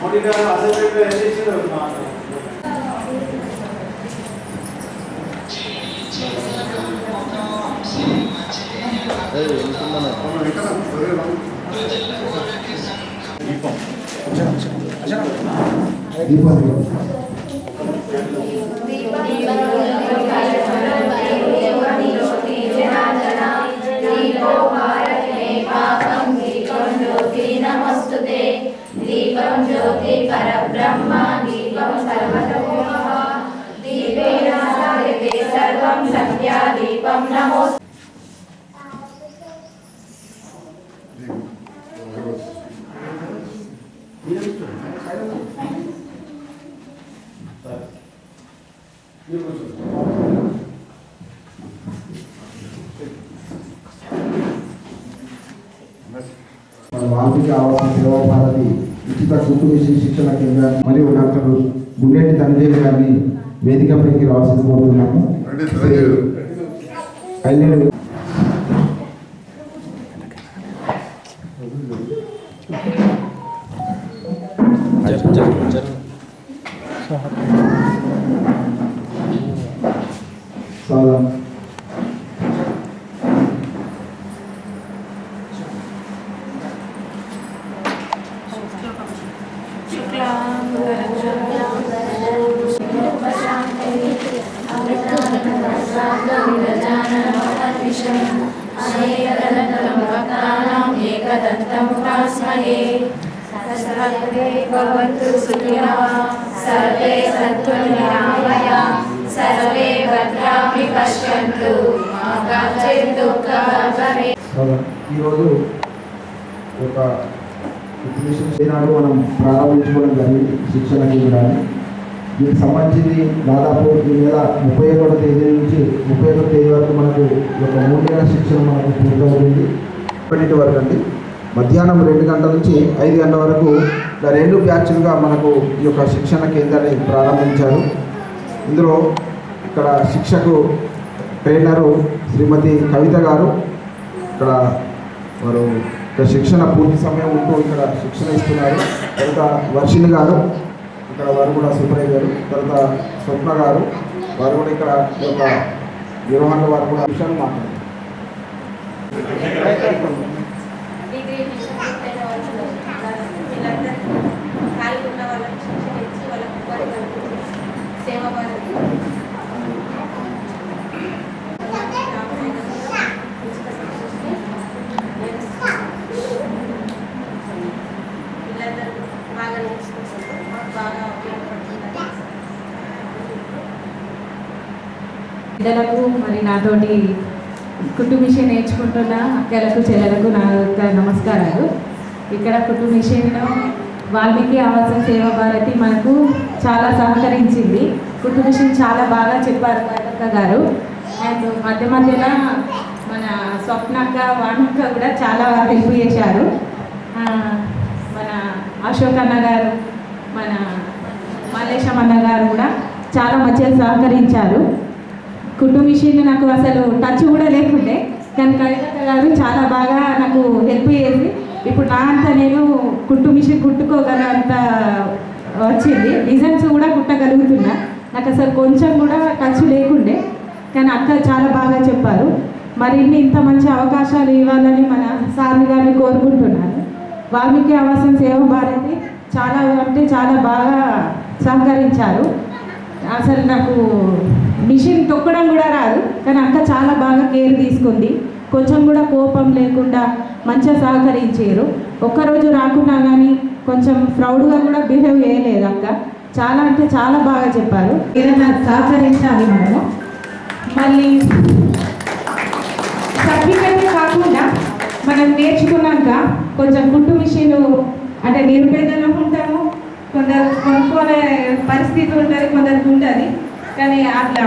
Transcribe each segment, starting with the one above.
మోడీ గారు అసెంబ్లీలో ఏం చేసిండ్రు నమస్తుతే మన వాల్మీకి ఆవాస ఉచిత కుటుంబ శిక్షణ కేంద్రాన్ని మరియు డాక్టర్ గుండెటి తండ్రి గారిని వేదికపైకి రావాల్సి కోరుతున్నాము. ఐదు సాధారణ ఏకదంతం భాస్మహే సర్వే భవంతు సుఖినః సర్వే సంతు నిరామయ సర్వే భద్రామి పశ్యంతు మా కచ్చిత్ దుఃఖభవే సాధారణ. ఈరోజు ఒక ఇన్ఫర్మేషన్ ఈనాడు మనం ప్రారంభించుకోవడం జరిగింది శిక్షణ కేంద్రాన్ని దీనికి సంబంధించి దాదాపు ఈ నెల ముప్పై ఒకటో తేదీ నుంచి ముప్పై ఒకటో తేదీ వరకు మనకు ఒక మూడు నెలల శిక్షణ మనకు పూర్తవుతుంది. ఇప్పటి వరకు అండి. మధ్యాహ్నం రెండు గంటల నుంచి ఐదు గంటల వరకు రెండు బ్యాచ్లుగా మనకు ఈ యొక్క శిక్షణ కేంద్రాన్ని ప్రారంభించారు. ఇందులో ఇక్కడ శిక్షకు ట్రైనరు శ్రీమతి కవిత గారు ఇక్కడ వారు ఇక్కడ శిక్షణ పూర్తి సమయం ఉంటూ ఇక్కడ శిక్షణ ఇస్తున్నారు. కనుక వర్షిణి గారు ఇక్కడ వారు కూడా సుబ్బయ్య గారు తర్వాత స్వప్న గారు. వారు కూడా ఇక్కడ యొక్క నిర్వహణ వారు కూడా విషయాలు మాట్లాడారు. డిగ్రీ పూర్తయిన వాళ్ళు వీళ్ళందరికీ ఖాళీ ఉన్న వాళ్ళకి శిక్షణ ఇచ్చి వాళ్ళకి ఉపాధి కల్పించి సేవ భారతి వీళ్ళందరూ బాగా నేర్చుకుంటారు మాకు బాగా మరి నాతోటి కుటుంబిషన్ నేర్చుకుంటున్న అక్కలకు చెల్లెలకు నా యొక్క నమస్కారాలు. ఇక్కడ కుటుంబిషన్లో వాల్మీకి ఆవాస సేవా భారతి మనకు చాలా సహకరించింది. కుటుంబిషన్ చాలా బాగా చెప్పారు అక్క గారు. అండ్ మధ్య మధ్యలో మన స్వప్నక్క వాణక్క కూడా చాలా హెల్ప్ చేశారు. మన అశోక్ అన్న గారు మన మల్లేశమన్న గారు కూడా చాలా మంచిగా సహకరించారు. కుటుంబిషన్లు నాకు అసలు టచ్ కూడా లేకుండే కానీ కవిత గారు చాలా బాగా నాకు హెల్ప్ చేసి ఇప్పుడు నా అంత నేను కుట్టు మిషన్ కుట్టుకోగలంత వచ్చింది. డిజైన్స్ కూడా కుట్టగలుగుతున్నా నాకు అసలు కొంచెం కూడా టచ్ లేకుండే కానీ అక్క చాలా బాగా చెప్పారు. మరి ఇన్ని ఇంత మంచి అవకాశాలు ఇవ్వాలని మన సార్ని గారిని కోరుకుంటున్నాను. వాల్మీకి ఆవాసం సేవ భారతి చాలా అంటే చాలా బాగా సహకరించారు. అసలు నాకు మిషన్ తొక్కడం కూడా రాదు కానీ అక్క చాలా బాగా కేర్ తీసుకుంది. కొంచెం కూడా కోపం లేకుండా మంచిగా సహకరించారు. ఒక్కరోజు రాకున్నా కానీ కొంచెం ప్రౌడ్గా కూడా బిహేవ్ చేయలేదు అక్క. చాలా అంటే చాలా బాగా చెప్పారు. ఏదైనా సహకరించాలి మనము. మళ్ళీ సర్టిఫికెట్ కాకుండా మనం నేర్చుకున్నాక కొంచెం కుట్టు మిషన్ అంటే నిరుపేదలం కొందరు కొనుక్కునే పరిస్థితి ఉంటుంది కొందరికి ఉంటుంది. కానీ అట్లా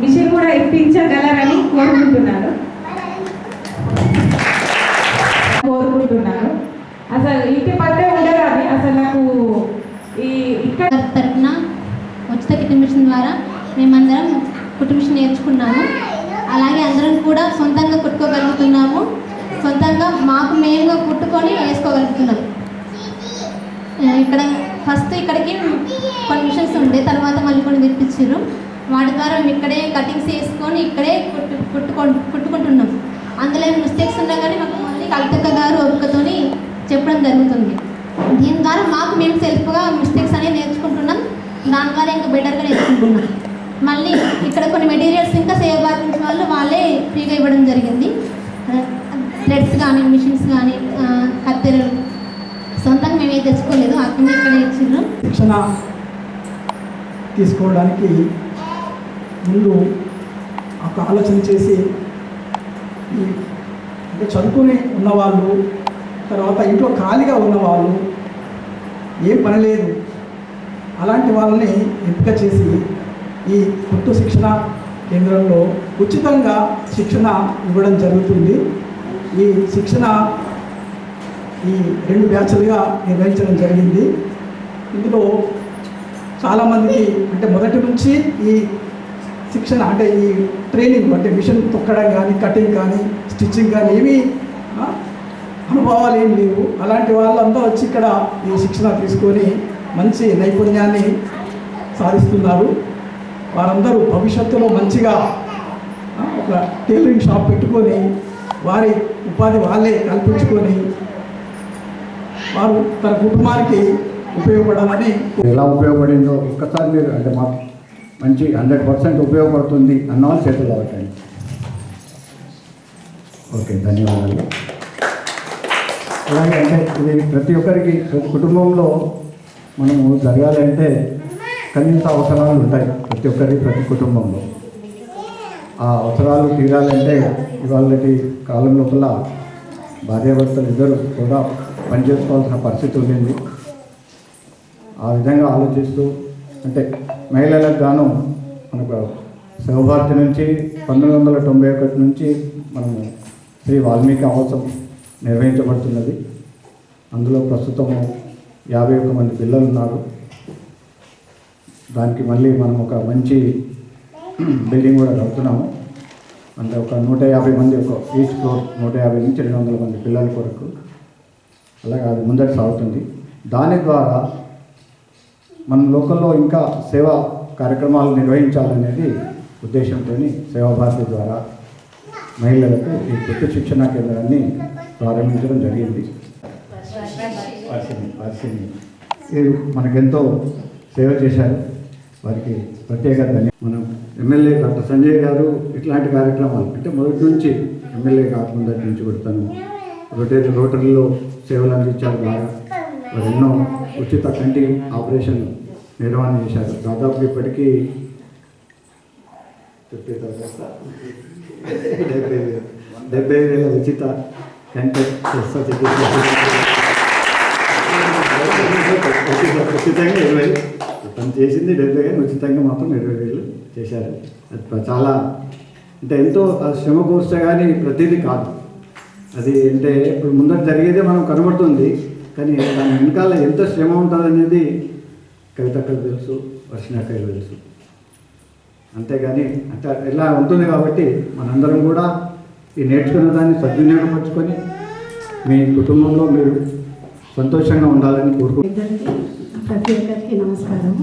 మిషన్ కూడా ఇప్పించగలరని కోరుకుంటున్నాను. కోరుకుంటున్నాను. అసలు ఇంటి పట్టే ఉండగానే అసలు నాకు ఈ ఇక్కడ తరఫున ఉచిత కిట్ మిషన్ ద్వారా మేమందరం కుటుంబ మిషన్ నేర్చుకున్నాము. అలాగే అందరం కూడా సొంతంగా కుట్టుకోగలుగుతున్నాము. సొంతంగా మాకు మేముగా కుట్టుకొని వేసుకోగలుగుతున్నాం. ఇక్కడ ఫస్ట్ ఇక్కడికి కొన్ని మిషన్స్ ఉండే తర్వాత మళ్ళీ కొన్ని తెప్పించారు వాటి ద్వారా మేము ఇక్కడే కటింగ్స్ వేసుకొని ఇక్కడే కుట్టు కుట్టుకో కుట్టుకుంటున్నాం. అందులో మిస్టేక్స్ ఉన్నా కానీ మాకు మళ్ళీ కవితక్క గారు ఒప్పుకతోని చెప్పడం జరుగుతుంది. దీని ద్వారా మాకు మేము సెల్ఫ్గా మిస్టేక్స్ అనేవి నేర్చుకుంటున్నాం. దాని ద్వారా ఇంకా బెటర్గా నేర్చుకుంటున్నాం. మళ్ళీ ఇక్కడ కొన్ని మెటీరియల్స్ ఇంకా సేవ్ బాధించిన వాళ్ళు వాళ్ళే ఫ్రీగా ఇవ్వడం జరిగింది. థ్రెడ్స్ కానీ మిషన్స్ కానీ కత్తెరలు తెచ్చుకోలేదు ఇక్కడ ఇచ్చిండ్రు? శిక్షణ తీసుకోవడానికి ముందు ఒక ఆలోచన చేసి ఈ అంటే చదువుకుని ఉన్నవాళ్ళు తర్వాత ఇంట్లో ఖాళీగా ఉన్నవాళ్ళు ఏం పని లేదు. అలాంటి వాళ్ళని ఎంపిక చేసి ఈ కొత్త శిక్షణ కేంద్రంలో ఉచితంగా శిక్షణ ఇవ్వడం జరుగుతుంది. ఈ శిక్షణ ఈ రెండు బ్యాచ్లుగా నిర్వహించడం జరిగింది. ఇందులో చాలామందికి అంటే మొదటి నుంచి ఈ శిక్షణ అంటే ఈ ట్రైనింగ్ అంటే మిషన్ తొక్కడం కానీ కటింగ్ కానీ స్టిచ్చింగ్ కానీ ఏమీ అనుభవాలు ఏం లేవు. అలాంటి వాళ్ళంతా వచ్చి ఇక్కడ ఈ శిక్షణ తీసుకొని మంచి నైపుణ్యాన్ని సాధిస్తున్నారు. వారందరూ భవిష్యత్తులో మంచిగా ఒక టైలరింగ్ షాప్ పెట్టుకొని వారి ఉపాధి వాళ్ళే కల్పించుకొని వారు తన కుటుంబానికి ఉపయోగపడాలని ఎలా ఉపయోగపడిందో ఒక్కసారి మీరు అంటే మాకు మంచి హండ్రెడ్ పర్సెంట్ ఉపయోగపడుతుంది అన్న వాళ్ళు చేతులు అవ్వటండి ఓకే ధన్యవాదాలు. అలాగే అంటే ఇది ప్రతి ఒక్కరికి ప్రతి కుటుంబంలో మనము జరగాలంటే కనీస అవసరాలు ఉంటాయి ప్రతి ఒక్కరి ప్రతి కుటుంబంలో. ఆ అవసరాలు తీరాలంటే ఇవాళ కాలం లోపల భార్యాభర్తలు ఇద్దరు కూడా పనిచేసుకోవాల్సిన పరిస్థితి ఉండింది. ఆ విధంగా ఆలోచిస్తూ అంటే మహిళలకు గాను మనకు శివభారతి నుంచి పంతొమ్మిది వందల తొంభై ఒకటి నుంచి మనము శ్రీ వాల్మీకి అవసరం నిర్వహించబడుతున్నది. అందులో ప్రస్తుతము యాభై ఒక్క మంది పిల్లలు ఉన్నారు దానికి మళ్ళీ మనం ఒక మంచి బిల్డింగ్ కూడా కడుతున్నాము. అంటే ఒక నూట యాభై మంది ఒక ఈచ్ ఫ్లోర్ నూట యాభై నుంచి రెండు వందల మంది పిల్లల కొరకు. అలాగే అది ముందటి సాగుతుంది. దాని ద్వారా మన లోకల్లో ఇంకా సేవా కార్యక్రమాలు నిర్వహించాలనేది ఉద్దేశంతో సేవాభారతి ద్వారా మహిళలకు ఈ కొత్త శిక్షణా కేంద్రాన్ని ప్రారంభించడం జరిగింది. మనకెంతో సేవ చేశారు. వారికి ప్రత్యేక మనం ఎమ్మెల్యే డాక్టర్ సంజయ్ గారు ఇట్లాంటి కార్యక్రమాలు అంటే మొదటి నుంచి ఎమ్మెల్యే కాకుండా నుంచి కూడా తను రొటరీ రోటరీలో సేవలు అందించారు బాగా. వారు ఎన్నో ఉచిత కంటి ఆపరేషన్ నిర్వహణ చేశారు. దాదాపు ఇప్పటికీ చెప్పే తర్వాత డెబ్బై వేలు డెబ్బై వేల ఉచిత కంటి శస్త్రచికిత్స. ఉచిత- ఇరవై తను చేసింది డెబ్బై కానీ ఉచితంగా మాత్రం ఇరవై వేలు చేశారు. అది చాలా అంటే ఎంతో శ్రమ కూర్చే కానీ ప్రతిదీ కాదు. అది అంటే ఇప్పుడు ముందర జరిగేదే మనం కనబడుతుంది కానీ దాని వెనకాల ఎంత శ్రమ ఉంటుంది అనేది కవితక్కకు తెలుసు వర్షిణక్కకు తెలుసు. అంతేగాని అంటే ఇలా ఉంటుంది కాబట్టి మనందరం కూడా ఈ నేర్చుకున్న దాన్ని సద్వినియోగపరచుకొని మీ కుటుంబంలో మీరు సంతోషంగా ఉండాలని కోరుకుంటున్నాను ప్రతి ఒక్కరికి నమస్కారం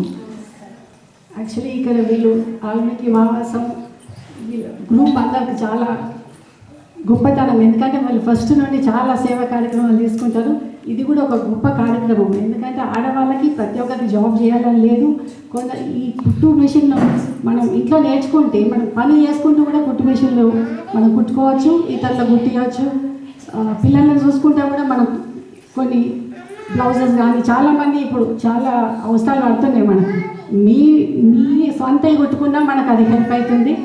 యాక్చువల్లీ ఇక్కడ వీళ్ళు ఆల్మీకి మావాసం వీళ్ళ గ్రూప్ అందరికి చాలా గొప్పతనం. ఎందుకంటే వాళ్ళు ఫస్ట్ నుండి చాలా సేవా కార్యక్రమాలు తీసుకుంటారు. ఇది కూడా ఒక గొప్ప కార్యక్రమం. ఎందుకంటే ఆడవాళ్ళకి ప్రతి ఒక్కరికి జాబ్ చేయాలని లేదు. కొంత ఈ కుట్టు మిషన్లో మనం ఇంట్లో నేర్చుకుంటే మనం పని చేసుకుంటూ కూడా కుట్టు మిషన్లు మనం కుట్టుకోవచ్చు ఇతరులు కుట్టియవచ్చు పిల్లల్ని చూసుకుంటే కూడా మనం కొన్ని బ్లౌజెస్ కానీ చాలామంది ఇప్పుడు చాలా అవసరాలు పడుతున్నాయి మనకు. మీ మీ సొంత కొట్టుకున్నా మనకు అది హెల్ప్ అవుతుంది.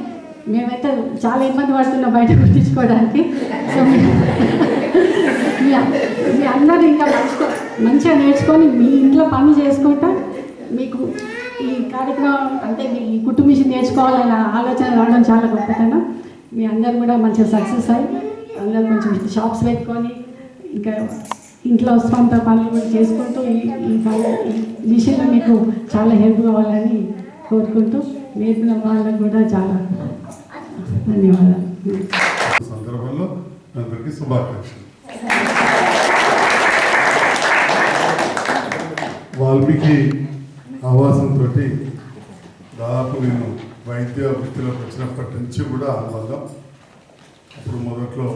మేమైతే చాలా ఇబ్బంది పడుతున్నాం బయట కుట్టించుకోవడానికి. సో మీ- మీ అందరూ ఇంకా మంచి మంచిగా నేర్చుకొని మీ ఇంట్లో పని చేసుకుంటా మీకు ఈ కార్యక్రమం అంటే మీ ఈ కుటుంబ మిషన్ నేర్చుకోవాలన్న ఆలోచన రావడం చాలా గొప్పతనం. మీ అందరు కూడా మంచిగా సక్సెస్ అయ్యి అందరు కొంచెం షాప్స్ పెట్టుకొని ఇంకా ఇంట్లో సొంత పనులు కూడా చేసుకుంటూ ఈ ఈ మీకు చాలా హెల్ప్ కావాలని కోరుకుంటూ నేర్పిన వాళ్ళకు కూడా చాలా ధన్యవాదాలు. సందర్భంలో అందరికీ శుభాకాంక్షలు. వాల్మీకి ఆవాసంతో దాదాపు నేను వైద్య వృత్తిలోకి వచ్చినప్పటి నుంచి కూడా అనుబంధం అప్పుడు మొదట్లో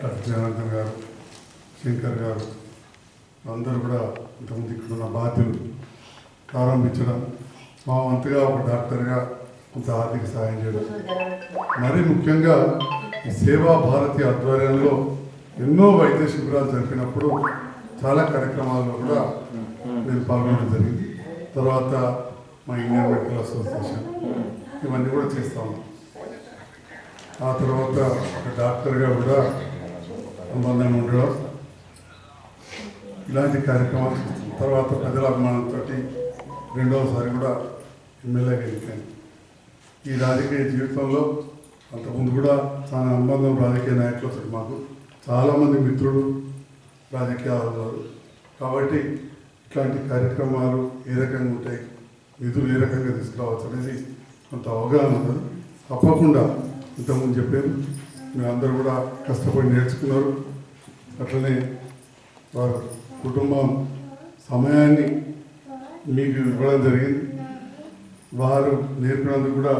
డాక్టర్ జనార్దన్ గారు శంకర్ గారు అందరూ కూడా ఇంతకుముందు ఇక్కడ ఉన్న బాధ్యులు ప్రారంభించడం మా వంతుగా ఒక డాక్టర్గా కొంత ఆర్థిక సహాయం చేయడం. మరీ ముఖ్యంగా సేవా భారతి ఆధ్వర్యంలో ఎన్నో వైద్య శిబిరాలు జరిపినప్పుడు చాలా కార్యక్రమాల్లో కూడా నేను పాల్గొనడం జరిగింది. తర్వాత మా ఇండియన్ మెడికల్ అసోసియేషన్ ఇవన్నీ కూడా చేస్తాము ఆ తర్వాత ఒక డాక్టర్గా కూడా సంబంధం ఉండడం ఇలాంటి కార్యక్రమం తర్వాత ప్రజల అభిమానంతో రెండవసారి కూడా ఎమ్మెల్యేగా ఎన్నికాను ఈ రాజకీయ జీవితంలో అంతకుముందు కూడా చాలా అనుబంధం రాజకీయ నాయకులతో మాకు చాలామంది మిత్రులు రాజకీయాలు ఉన్నారు. కాబట్టి ఇట్లాంటి కార్యక్రమాలు ఏ రకంగా ఉంటాయి నిధులు ఏ రకంగా తీసుకురావచ్చు అనేది కొంత అవగాహన ఉన్నది. తప్పకుండా ఇంతకుముందు మేము మీరందరూ కూడా కష్టపడి నేర్చుకున్నారు. అట్లనే వారు కుటుంబం సమయాన్ని మీకు ఇవ్వడం జరిగింది. వారు నేర్పినందుకు కూడా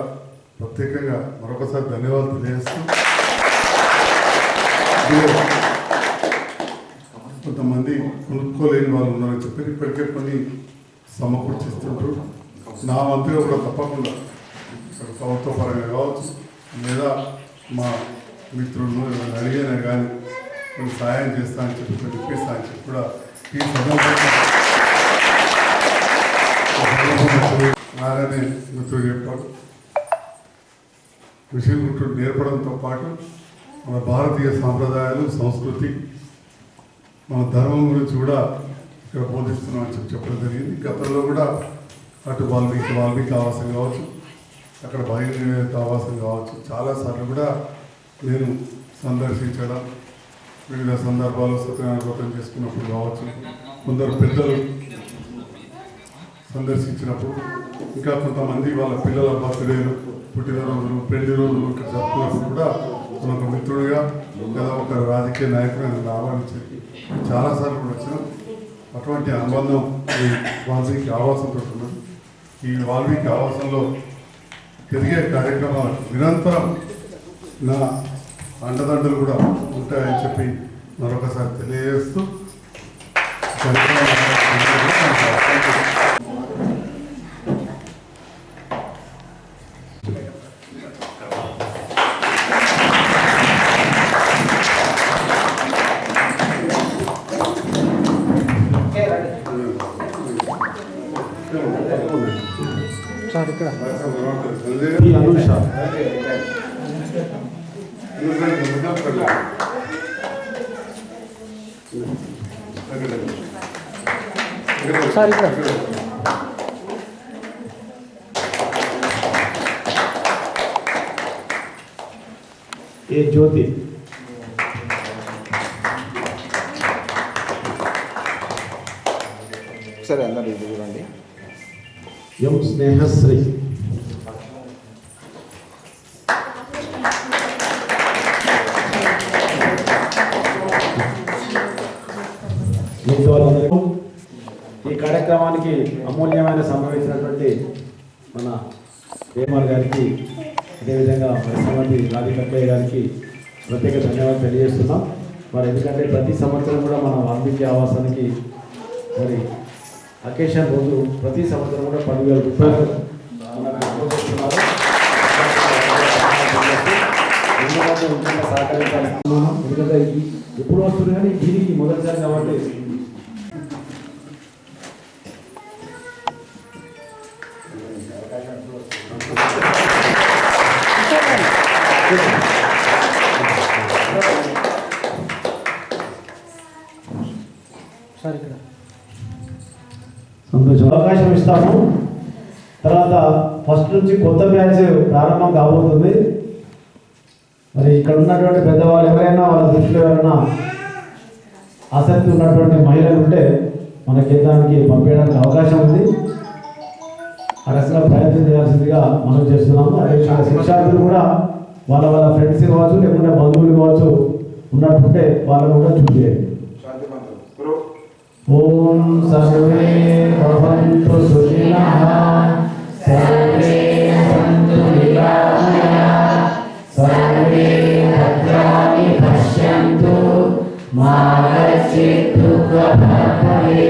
ప్రత్యేకంగా మరొకసారి ధన్యవాదాలు తెలియజేస్తూ కొంతమంది కొనుక్కోలేని వాళ్ళు ఉన్నారని చెప్పి ఇప్పటికే కొన్ని సమకూర్చిస్తుంటారు నా వంతుగా కూడా తప్పకుండా ఇక్కడ ప్రభుత్వ పరంగా కావచ్చు లేదా మా మిత్రులను ఎవరైనా అడిగినా కానీ సహాయం చేస్తా అని చెప్పి కొన్ని అని చెప్పి కూడా ఈ నారాయణ మిత్రుడు విషయం గుర్తుడు నేర్పడంతో పాటు మన భారతీయ సాంప్రదాయాలు సంస్కృతి మన ధర్మం గురించి కూడా ఇక్కడ బోధిస్తున్నాం అని చెప్పి చెప్పడం జరిగింది గతంలో కూడా అటు వాల్మీకి వాల్మీకి ఆవాసం కావచ్చు అక్కడ బహిర్గత ఆవాసం కావచ్చు చాలాసార్లు కూడా నేను సందర్శించడం వివిధ సందర్భాల్లో సత్యనారాయణ వ్రతం చేసుకున్నప్పుడు కావచ్చు కొందరు పెద్దలు సందర్శించినప్పుడు ఇంకా కొంతమంది వాళ్ళ పిల్లల బర్త్డేలు పుట్టినరోజులు పెళ్ళి రోజులు ఇక్కడ జరుపుకున్నప్పుడు కూడా మనకు మిత్రుడిగా లేదా ఒక రాజకీయ నాయకుడు నన్ను ఆహ్వానించి చాలాసార్లు కూడా వచ్చినాం. అటువంటి అనుబంధం ఈ వాల్మీకి ఆవాసంతో ఉన్నది. ఈ వాల్మీకి ఆవాసంలో జరిగే కార్యక్రమాలు నిరంతరం నా అండదండలు కూడా ఉంటాయని చెప్పి మరొకసారి తెలియజేస్తూ ఈ సార్ ఇక్కడ ఏ జ్యోతి సరే అందరు ఇది చూడండి ఎం స్నేహశ్రీ కార్యక్రమానికి అమూల్యమైన సంభవించినటువంటి మన వేమాల్ గారికి అదేవిధంగా శ్రీమతి రాధికక్కయ్య గారికి ప్రత్యేక ధన్యవాదాలు తెలియజేస్తున్నాం. మరి ఎందుకంటే ప్రతి సంవత్సరం కూడా మన వాల్మీకి ఆవాసానికి మరి అకేషన్ రోజు ప్రతి సంవత్సరం కూడా పదివేల రూపాయలు ఎందుకంటే ఎందుకంటే ఎప్పుడు వస్తుంది కానీ దీనికి మొదటిసారి కాబట్టి సంతోషం. అవకాశం ఇస్తాము. తర్వాత ఫస్ట్ నుంచి కొత్త బ్యాచ్ ప్రారంభం కాబోతుంది. మరి ఇక్కడ ఉన్నటువంటి పెద్దవాళ్ళు ఎవరైనా వాళ్ళ దృష్టిలో ఎవరైనా ఆసక్తి ఉన్నటువంటి మహిళలు ఉంటే మన కేంద్రానికి పంపించడానికి అవకాశం ఉంది. ఆ రకంగా ప్రయత్నం చేయాల్సిందిగా మనం చేస్తున్నాము. అదేవిధంగా శిక్షార్థులు కూడా వాళ్ళ వాళ్ళ ఫ్రెండ్స్ కావచ్చు లేకుంటే బంధువులు కావచ్చు ఉన్నట్టుంటే వాళ్ళని కూడా చూస్ చేయండి. ఓం సర్వే భవంతు సుఖినః సర్వే సంతు నిరామయాః సర్వే భద్రాణి పశ్యంతు మా కశ్చిత్ దుఃఖభాగ్